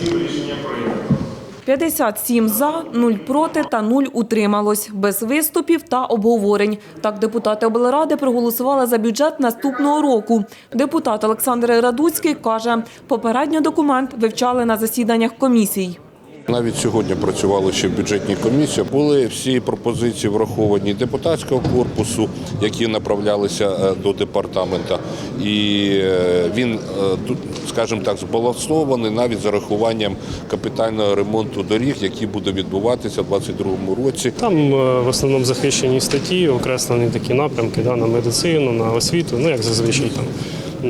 Рішення прийнято. 57 за, 0 проти та 0 утрималось. Без виступів та обговорень. Так депутати облради проголосували за бюджет наступного року. Депутат Олександр Радуцький каже, попередньо документ вивчали на засіданнях комісій. Навіть сьогодні працювали ще в бюджетній комісії. Були всі пропозиції враховані депутатського корпусу, які направлялися е, до департамента. І е, він е, тут, скажімо так, збалансований навіть з урахуванням капітального ремонту доріг, який буде відбуватися в 2022 році. Там в основному захищені статті, окреслені такі напрямки да, на медицину, на освіту, ну як зазвичай там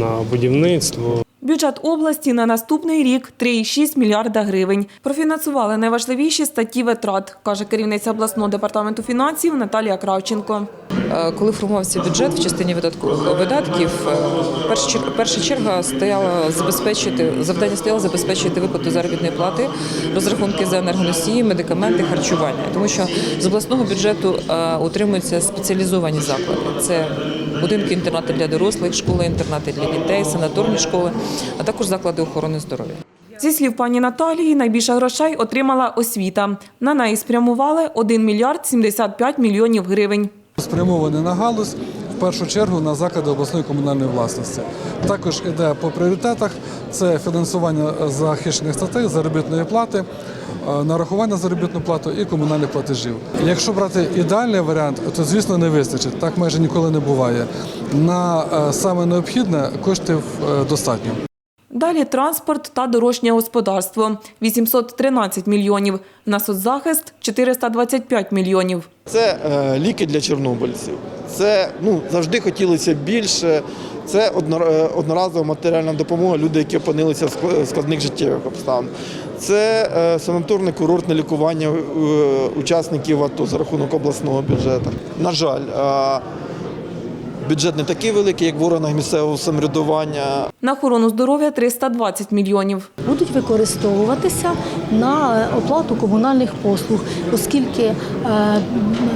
на будівництво. Бюджет області на наступний рік 3,6 мільярда гривень. Профінансували найважливіші статті витрат, каже керівниця обласного департаменту фінансів Наталія Кравченко. Е, Коли формувався бюджет в частині видатку- видатків, е, перша черга, перша черга стояла забезпечити завдання стояло забезпечити виплату заробітної плати, розрахунки за енергоносії, медикаменти, харчування, тому що з обласного бюджету е, утримуються спеціалізовані заклади. Це будинки інтернати для дорослих, школи інтернати для дітей, санаторні школи, а також заклади охорони здоров'я. Зі слів пані Наталії, найбільше грошей отримала освіта. На неї спрямували 1 мільярд 75 мільйонів гривень. Спрямований на галузь, в першу чергу на заклади обласної комунальної власності. Також іде по пріоритетах це фінансування захищених статей, заробітної плати, е, нарахування заробітної плати і комунальних платежів. Якщо брати ідеальний варіант, то звісно не вистачить. Так майже ніколи не буває. На е, саме необхідне коштів е, достатньо. Далі транспорт та дорожнє господарство – 813 мільйонів. На соцзахист – 425 мільйонів. Це е, ліки для чорнобильців. Це ну завжди хотілося більше. Це е, одноразова матеріальна допомога люди, які опинилися в складних життєвих обставин. Це е, санаторне курортне лікування е, учасників АТО за рахунок обласного бюджету. На жаль, бюджет не такий великий, як в органах місцевого самоврядування. На охорону здоров'я – 320 мільйонів. будуть використовуватися на е, оплату комунальних послуг, оскільки е,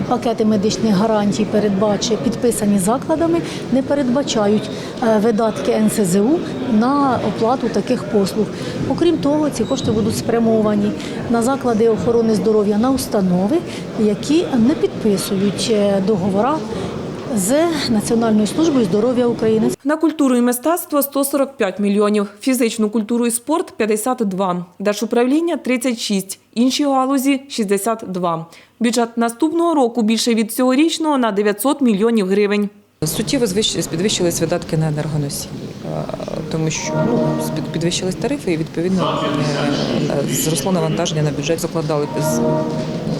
пакети медичних гарантій передбачені, підписані закладами, не передбачають е, видатки НСЗУ на оплату таких послуг. Окрім того, ці кошти будуть спрямовані на заклади охорони здоров'я на установи, які не підписують договора з Національною службою здоров'я України. На культуру і мистецтво – 145 мільйонів, фізичну культуру і спорт – 52, держуправління – 36, інші галузі – 62. Бюджет наступного року більше від цьогорічного на 900 мільйонів гривень. Суттєво підвищились видатки на енергоносії, е, тому що ну, підвищились тарифи і відповідно е, зросло навантаження на бюджет. Закладали з-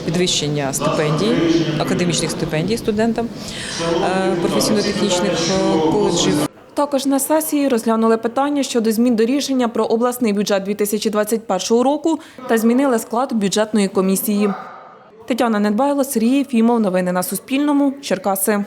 підвищення стипендій, академічних стипендій студентам е, професійно-технічних е, коледжів. Також на сесії розглянули питання щодо змін до рішення про обласний бюджет 2021 року та змінили склад бюджетної комісії. Тетяна Недбайло, Сергій Фімов. Новини на Суспільному. Черкаси.